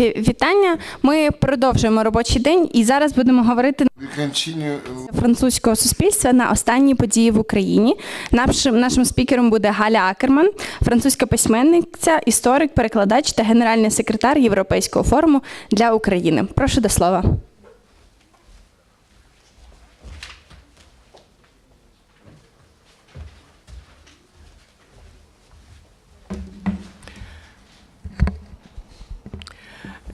Вітання. Ми продовжуємо робочий день і зараз будемо говорити We французького суспільства на останні події в Україні. Нашим нашим спікером буде Галя Акерман, французька письменниця, історик, перекладач та генеральний секретар Європейського форуму для України. Прошу до слова.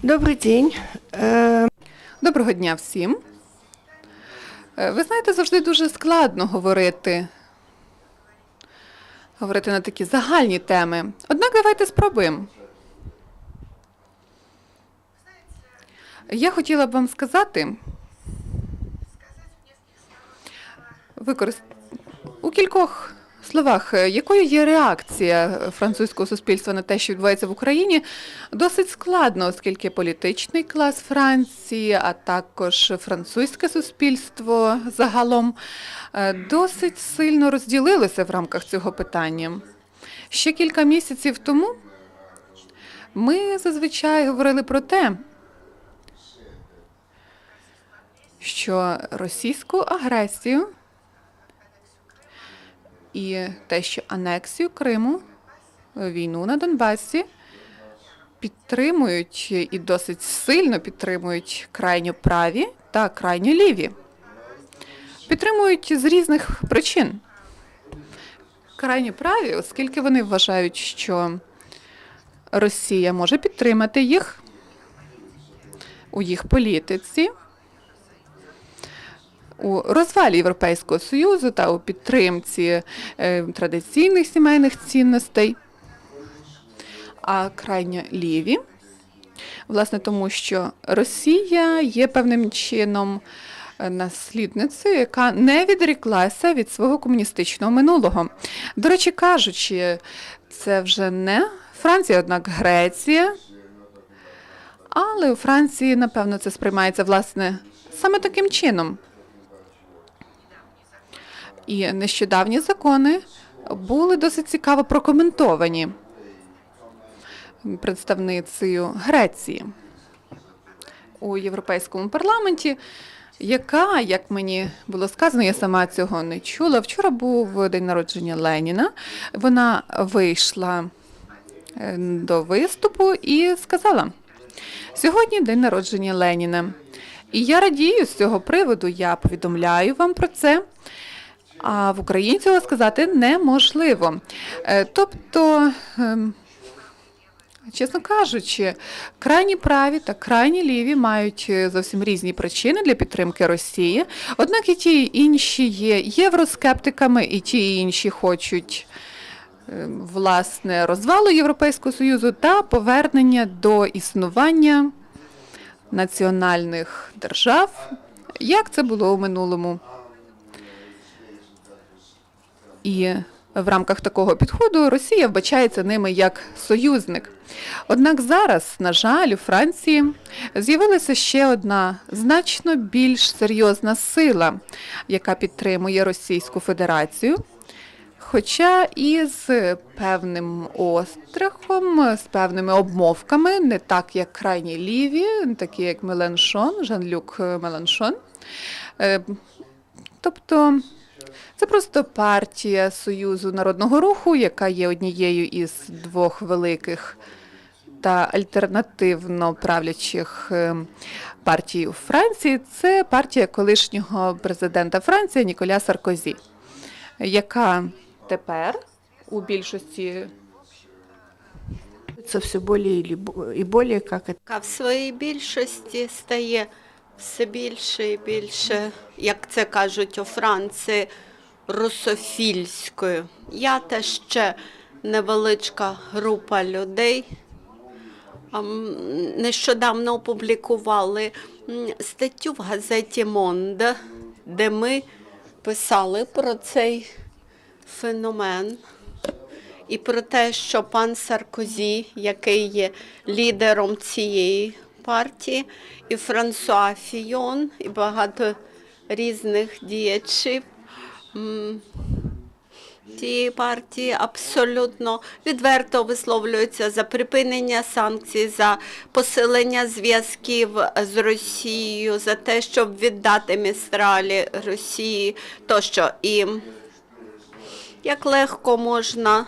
Добрий день. Е, Доброго дня всім. Е, Ви знаєте, завжди дуже складно говорити. Говорити на такі загальні теми. Однак давайте спробуємо. Я хотіла б вам сказати, використ... у кількох словах, е, якою є реакція французького суспільства на те, що відбувається в Україні, досить складно, оскільки політичний клас Франції, а також французьке суспільство загалом е, досить сильно розділилося в рамках цього питання. Ще кілька місяців тому ми зазвичай говорили про те, що російську агресію і те, що анексію Криму, війну на Донбасі підтримують і досить сильно підтримують крайньо праві та крайньо ліві. Підтримують з різних причин. Крайньо праві, оскільки вони вважають, що Росія може підтримати їх у їх політиці, у розвалі Європейського Союзу та у підтримці е, традиційних сімейних цінностей. А крайньо ліві, власне, тому що Росія є певним чином е, наслідницею, яка не відріклася від свого комуністичного минулого. До речі, кажучи, це вже не Франція, однак Греція. Але у Франції, напевно, це сприймається власне саме таким чином. І нещодавні закони були досить цікаво прокоментовані представницею Греції у Європейському парламенті, яка, як мені було сказано, я сама цього не чула. Вчора був день народження Леніна. Вона вийшла е, до виступу і сказала: сьогодні день народження Леніна. І я радію з цього приводу, я повідомляю вам про це. А в Україні цього сказати неможливо. Е, Тобто, ем, чесно кажучи, крайні праві та крайні ліві мають е, зовсім різні причини для підтримки Росії. Однак і ті інші є євроскептиками, і ті інші хочуть. е, Власне, розвалу Європейського Союзу та повернення до існування національних держав, як це було у минулому. І в рамках такого підходу Росія вбачається ними як союзник. Однак зараз, на жаль, у Франції з'явилася ще одна значно більш серйозна сила, яка підтримує Російську Федерацію. Хоча і з певним острахом, з певними обмовками, не так як крайні ліві, такі як Меленшон, Жан-Люк Меленшон. Е, Тобто це просто партія Союзу народного руху, яка є однією із двох великих та альтернативно правлячих е, партій у Франції. Це партія колишнього президента Франції Ніколя Саркозі, яка тепер у більшості це все більше і більше, як це в своїй більшості стає все більше і більше, як це кажуть у Франції, русофільською. Я та ще невеличка група людей. Нещодавно опублікували статтю в газеті Monde, де ми писали про цей феномен і про те, що пан Саркозі, який є лідером цієї партії, і Франсуа Фійон, і багато різних діячів м, тієї партії абсолютно відверто висловлюються за припинення санкцій, за посилення зв'язків з Росією, за те, щоб віддати містралі Росії тощо. І як легко можна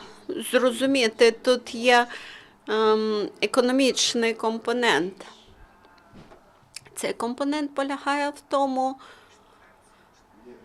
зрозуміти, тут є ем, економічний компонент. Цей компонент полягає в тому,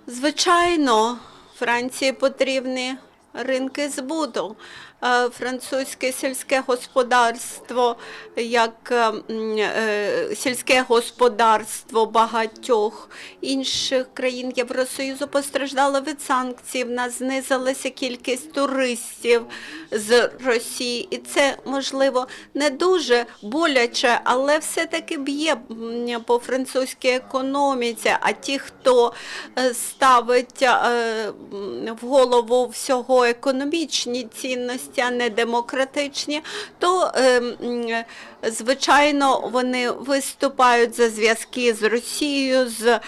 звичайно, Франції потрібні ринки збуту. Е, Французьке сільське господарство, як е, е, сільське господарство багатьох інших країн Євросоюзу постраждало від санкцій. В нас знизилася кількість туристів з Росії, і це можливо не дуже боляче, але все-таки б'є по французькій економіці. А ті, хто ставить в голову всього економічні цінності, а не демократичні, то е, звичайно вони виступають за зв'язки з Росією, з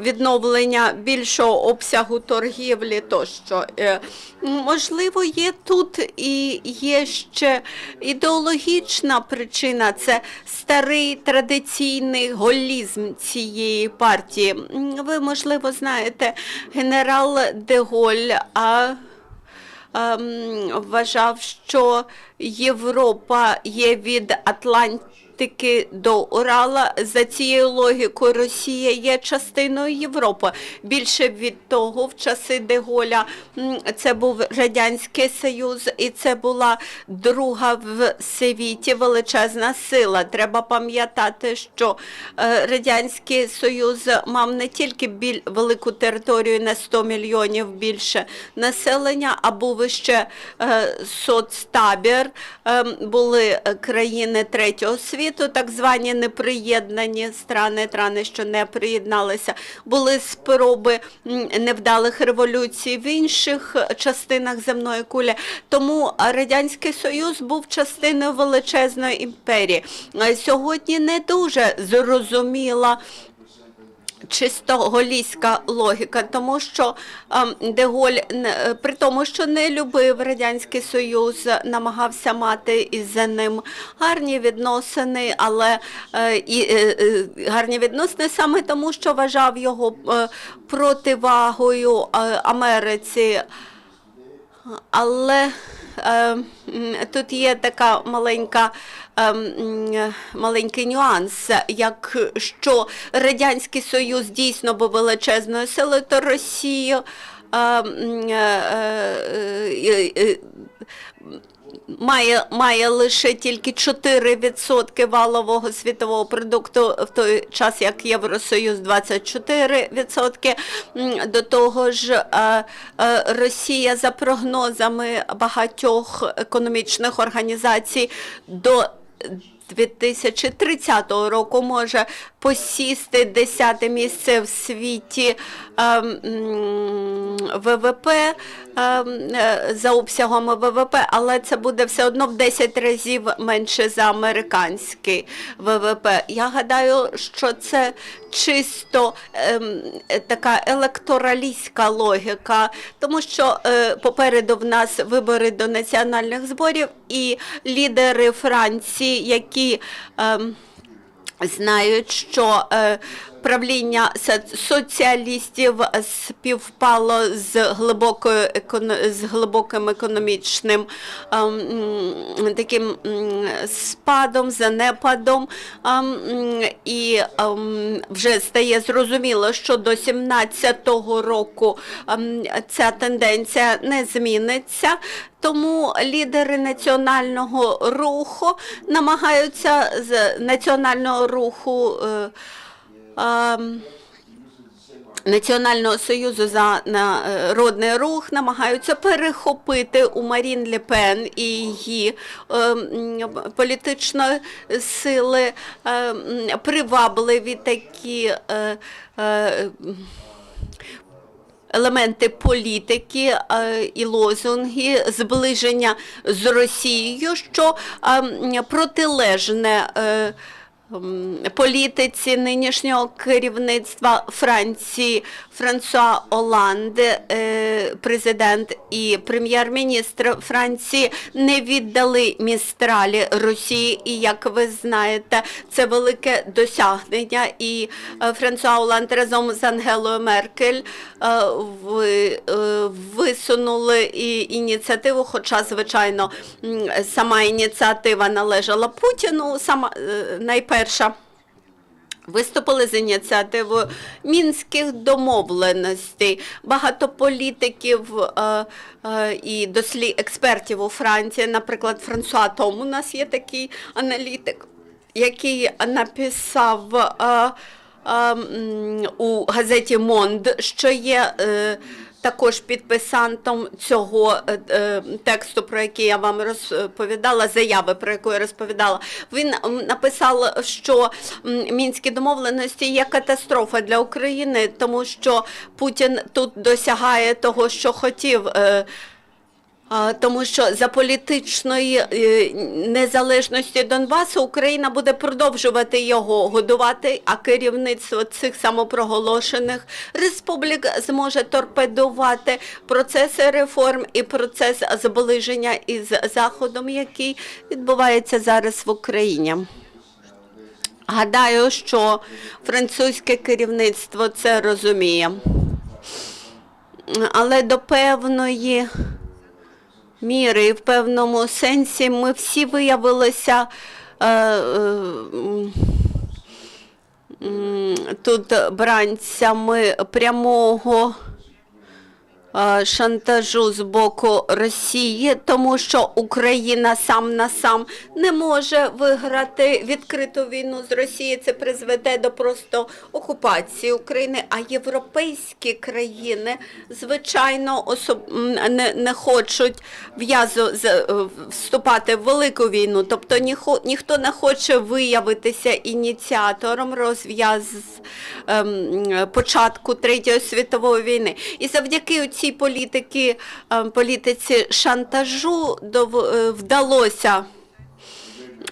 відновлення більшого обсягу торгівлі тощо. Е, Можливо, є тут і є ще ідеологічна причина. Це старий традиційний голізм цієї партії. Ви, можливо, знаєте, генерал Деголь, а ем, вважав, що Європа є від Атлантики до Урала. За цією логікою Росія є частиною Європи. Більше від того, в часи Деголя це був Радянський Союз, і це була друга в світі величезна сила. Треба пам'ятати, що е, Радянський Союз мав не тільки біль, велику територію на 100 мільйонів більше населення, а був ще е, соцтабір, е, були е, країни третього світу, так звані неприєднані страни, страни, що не приєдналися. Були спроби невдалих революцій в інших частинах земної кулі. Тому Радянський Союз був частиною величезної імперії. Сьогодні не дуже зрозуміла чисто голійська логіка, тому що ем, Деголь, не- при тому, що не любив Радянський Союз, намагався мати із ним гарні відносини, але е, і, е, е, гарні відносини саме тому, що вважав його е, противагою е, Америці. Але е, тут є така маленька, е, маленький нюанс, як що Радянський Союз дійсно був величезною силою, то Росія е, е, е, е, має, має лише тільки 4% валового світового продукту, в той час як Євросоюз 24%. М, До того ж, е, е, Росія за прогнозами багатьох економічних організацій до 2030 року може посісти 10 місце в світі ем, ВВП ем, е, за обсягом ВВП, але це буде все одно в 10 разів менше за американський ВВП. Я гадаю, що це чисто ем, така електоралістська логіка, тому що е, попереду в нас вибори до національних зборів і лідери Франції, які ем, знають, що е, правління соціалістів співпало з глибокою з глибоким економічним ем, таким спадом, занепадом. ем, І ем, вже стає зрозуміло, що до 17-го року ця тенденція не зміниться. Тому лідери національного руху намагаються з національного руху е, Національного союзу за народний рух намагаються перехопити у Марін Ле Пен і її ем, політичної сили ем, привабливі такі. Е, е, елементи політики е, і лозунги зближення з Росією, що е, протилежне е, політиці нинішнього керівництва Франції Франсуа Оланде, е, президент і прем'єр-міністр Франції не віддали містралі Росії. І як ви знаєте, це велике досягнення. І е, Франсуа Оланд разом з Ангелою Меркель е, ви- висунули і ініціативу, хоча, звичайно, сама ініціатива належала Путіну, сама е, найперша. Виступили з ініціативою мінських домовленостей. Багато політиків е, е, і дослід експертів у Франції, наприклад, Франсуа Том, у нас є такий аналітик, який написав е, е, у газеті Монд, що є. Е, також підписантом цього е, е, тексту, про який я вам розповідала, заяви, про яку я розповідала, він написав, що мінські домовленості є катастрофа для України, тому що Путін тут досягає того, що хотів. е, Тому що за політичної е, незалежності Донбасу Україна буде продовжувати його годувати, а керівництво цих самопроголошених республік зможе торпедувати процеси реформ і процес зближення із Заходом, який відбувається зараз в Україні. Гадаю, що французьке керівництво це розуміє. Але до певної міри і в певному сенсі. Ми всі виявилися е, е, тут бранцями прямого шантажу з боку Росії, тому що Україна сам на сам не може виграти відкриту війну з Росією. Це призведе до просто окупації України. А європейські країни, звичайно, особ... не, не хочуть в'язу е, вступати в велику війну. Тобто ніхо... ніхто не хоче виявитися ініціатором розв'яз ем, початку Третьої світової війни. І завдяки цій політики, ем, політиці шантажу е, вдалося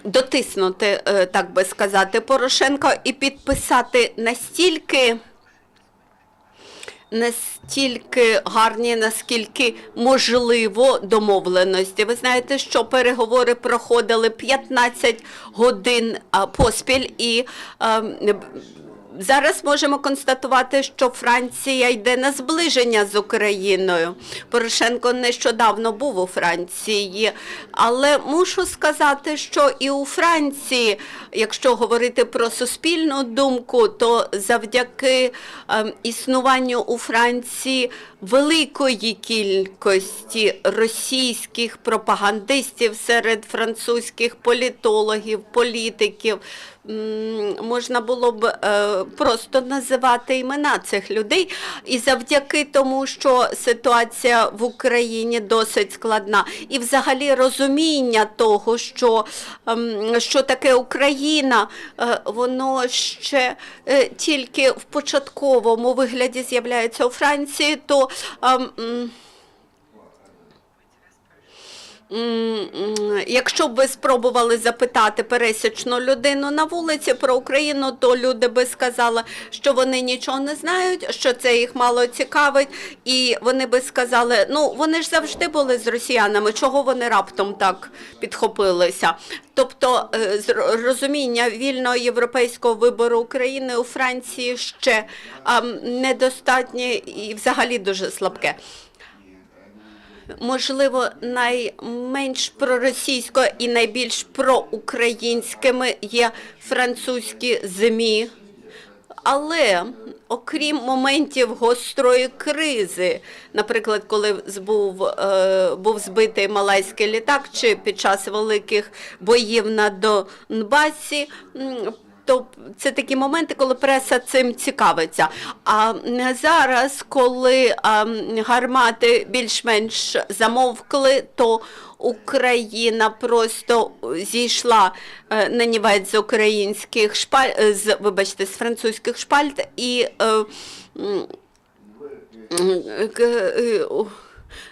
дотиснути, е, так би сказати, Порошенко і підписати настільки. Настільки гарні, наскільки можливо домовленості. Ви знаєте, що переговори проходили 15 годин поспіль, і ем, Зараз можемо констатувати, що Франція йде на зближення з Україною. Порошенко нещодавно був у Франції, але мушу сказати, що і у Франції, якщо говорити про суспільну думку, то завдяки ем, існуванню у Франції великої кількості російських пропагандистів серед французьких політологів, політиків. Можна було б е, просто називати імена цих людей. І завдяки тому, що ситуація в Україні досить складна, і взагалі розуміння того, що, ем, що таке Україна, е, воно ще е, тільки в початковому вигляді з'являється у Франції, то um, mm, Якщо б ви спробували запитати пересічну людину на вулиці про Україну, то люди би сказали, що вони нічого не знають, що це їх мало цікавить, і вони би сказали, ну вони ж завжди були з росіянами, чого вони раптом так підхопилися. Тобто е, розуміння вільного європейського вибору України у Франції ще недостатнє і взагалі дуже слабке можливо, найменш проросійсько і найбільш проукраїнськими є французькі ЗМІ. Але окрім моментів гострої кризи, наприклад, коли збув, е, був збитий малайський літак, чи під час великих боїв на Донбасі, то це такі моменти, коли преса цим цікавиться. А зараз, коли гармати більш-менш замовкли, то Україна просто зійшла е, на нівець з українських шпаль, е, з, вибачте, з французьких шпальт і е,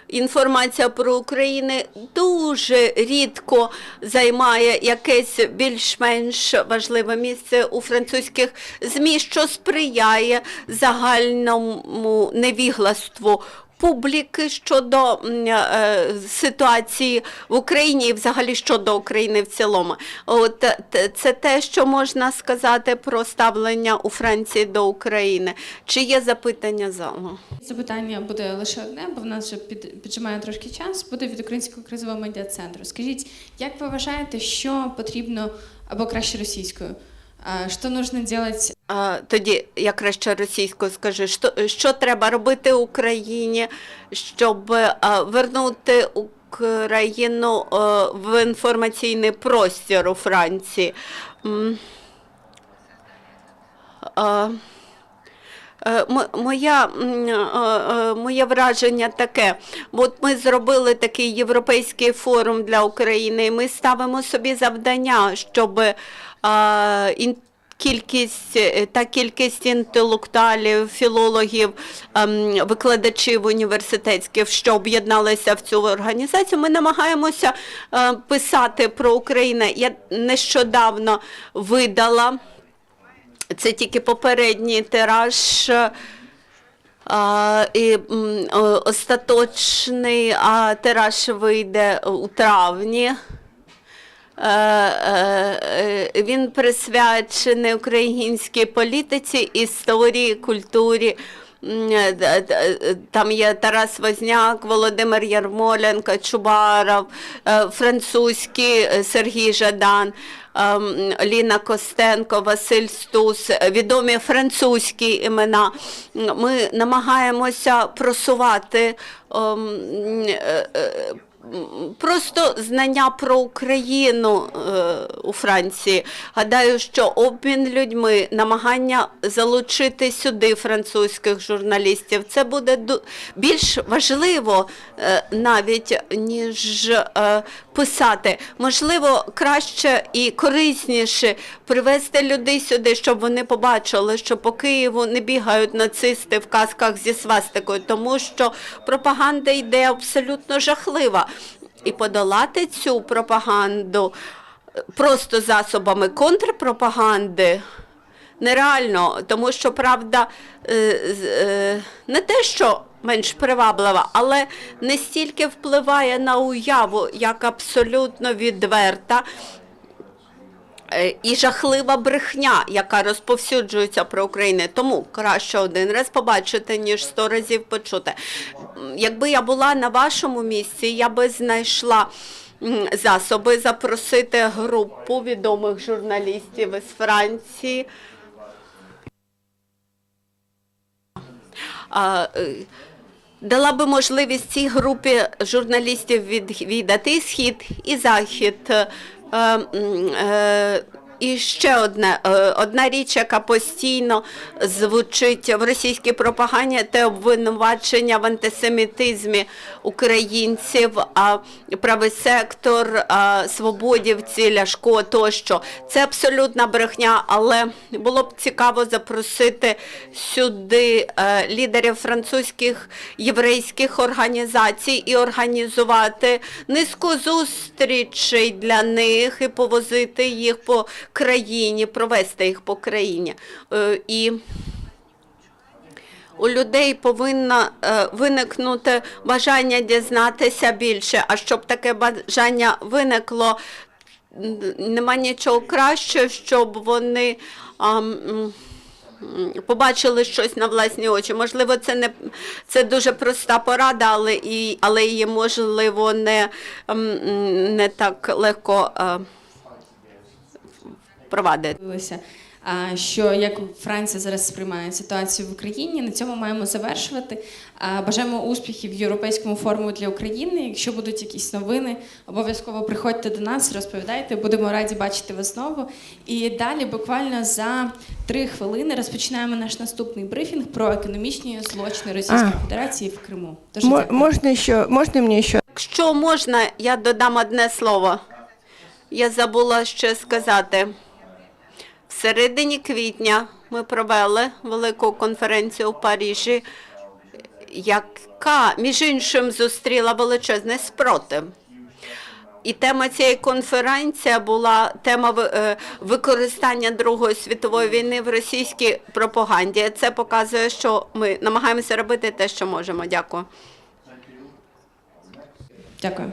інформація про Україну дуже рідко займає якесь більш-менш важливе місце у французьких ЗМІ, що сприяє загальному невігластву публіки щодо е, ситуації в Україні і взагалі щодо України в цілому. От е, це те, що можна сказати про ставлення у Франції до України. Чи є запитання залу? Запитання буде лише одне, бо в нас вже під, піджимає трошки час. Буде від Українського кризового медіа центру. Скажіть, як ви вважаєте, що потрібно або краще російською? Що потрібно робити тоді я краще російською скажу, що, що треба робити Україні, щоб вернути Україну в інформаційний простір у Франції. Е, мо- Моя, е, е, моє враження таке. От ми зробили такий європейський форум для України, і ми ставимо собі завдання, щоб е, кількість е, та кількість інтелектуалів, філологів, ем, викладачів університетських, що об'єдналися в цю організацію. Ми намагаємося е, писати про Україну. Я нещодавно видала. Це тільки попередній тираж. А, і остаточний тираж вийде у травні. Е, е, Він присвячений українській політиці, історії, культурі. Е, Там є Тарас Возняк, Володимир Ярмоленко, Чубаров, французький Сергій Жадан, Ліна Костенко, Василь Стус, відомі французькі імена. Ми намагаємося просувати просто знання про Україну е, у Франції. Гадаю, що обмін людьми, намагання залучити сюди французьких журналістів, це буде більш важливо е, навіть, ніж е, писати. Можливо, краще і корисніше привезти людей сюди, щоб вони побачили, що по Києву не бігають нацисти в касках зі свастикою, тому що пропаганда йде абсолютно жахлива. І подолати цю пропаганду е, просто засобами контрпропаганди нереально, тому що правда е, е, не те, що менш приваблива, але не стільки впливає на уяву, як абсолютно відверта. е, І жахлива брехня, яка розповсюджується про Україну. Тому краще один раз побачити, ніж сто разів почути. Якби я була на вашому місці, я би знайшла засоби запросити групу відомих журналістів із Франції. Е, Дала би можливість цій групі журналістів відвідати схід і захід. І ще одне, е, одна річ, яка постійно звучить в російській пропаганді, це обвинувачення в антисемітизмі українців, правий сектор, свободівці, Ляшко тощо. Це абсолютна брехня, але було б цікаво запросити сюди е, лідерів французьких єврейських організацій і організувати низку зустрічей для них і повозити їх по країні, провести їх по країні. Е, І у людей повинно е, виникнути бажання дізнатися більше. А щоб таке бажання виникло, нема нічого краще, щоб вони. Побачили щось на власні очі. Можливо, це не це дуже проста порада, але і але її можливо не, не так легко впровадити. дивилися, а, що як Франція зараз сприймає ситуацію в Україні. На цьому маємо завершувати. А, Бажаємо успіхів в Європейському форуму для України. Якщо будуть якісь новини, обов'язково приходьте до нас, розповідайте. Будемо раді бачити вас знову. І далі, буквально за три хвилини, розпочинаємо наш наступний брифінг про економічні злочини Російської А. Федерації в Криму. Дуже Мо- дякую. Можно еще, можно мне? Якщо можна, я додам одне слово. Я забула ще сказати. В середині квітня ми провели велику конференцію у Парижі яка, між іншим, зустріла величезний спротив. І тема цієї конференції була тема е, використання Другої світової війни в російській пропаганді. Це показує, що ми намагаємося робити те, що можемо. Дякую. Дякую.